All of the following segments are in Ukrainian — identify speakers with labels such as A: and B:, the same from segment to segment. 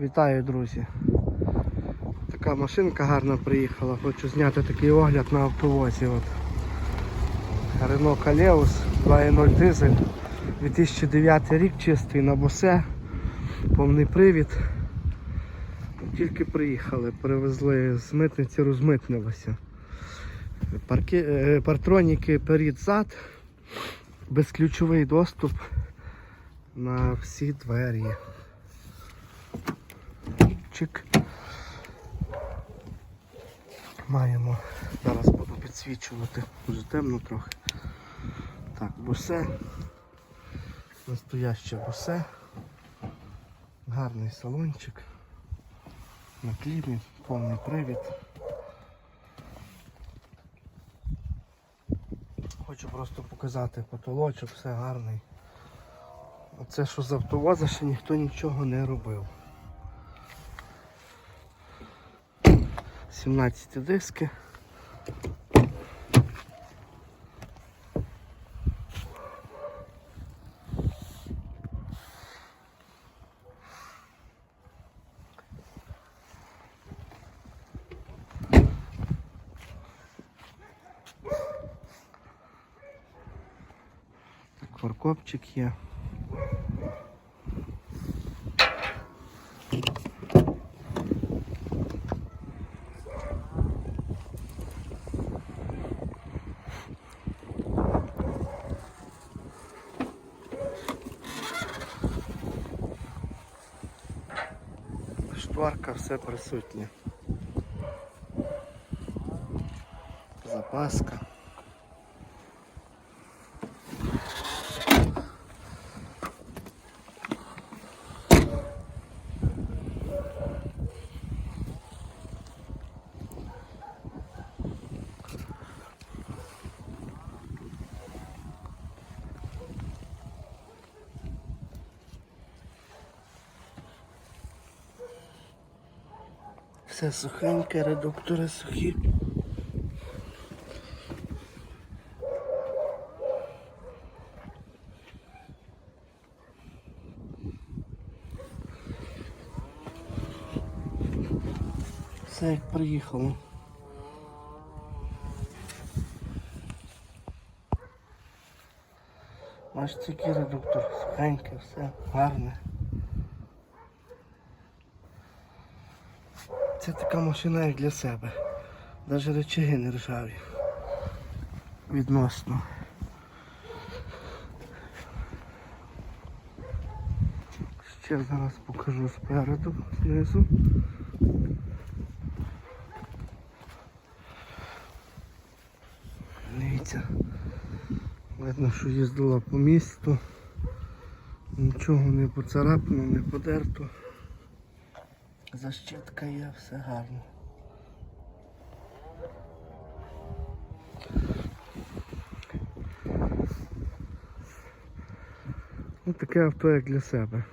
A: Вітаю, друзі. Така машинка гарна приїхала. Хочу зняти такий огляд на автовозі. От. Renault Kaleus 2.0 дизель. 2009 рік чистий на босе. Повний привід. Тільки приїхали, привезли з митниці, розмитнилося. Парки... е, Партроніки перед-зад, безключовий доступ на всі двері. Чик. Маємо. Зараз буду підсвічувати. Вже темно трохи. Так, бусе. Настояще бусе. Гарний салончик. На клімі, повний привід. Хочу просто показати потолочок, все гарний. Оце що з автовоза ще ніхто нічого не робив. 17 диски. Так, є. Шторка, все присутнє. Запаска. Все сухеньке, редуктори сухі. Все як приїхало. Аж тільки редуктор сухеньке, все гарне. Це така машина як для себе. Навіть речаги не ржаві. Відносно. Ще зараз покажу спереду, знизу. Дивіться. Видно, що їздила по місту. Нічого не поцарапано, не подерто. Защитка є, все гарно. Ось таке авто як для себе.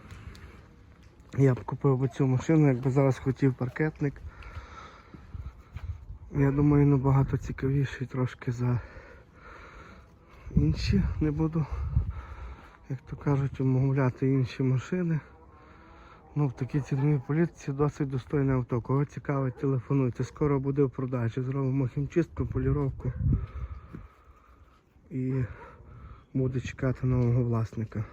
A: Я б купив би цю машину, якби зараз хотів паркетник. Я думаю, набагато цікавіший трошки за інші. Не буду, як то кажуть, умовляти інші машини. Ну, в такій ціновій політиці досить достойне авто. Кого цікавить, телефонуйте. Скоро буде в продажі. Зробимо хімчистку, поліровку і буде чекати нового власника.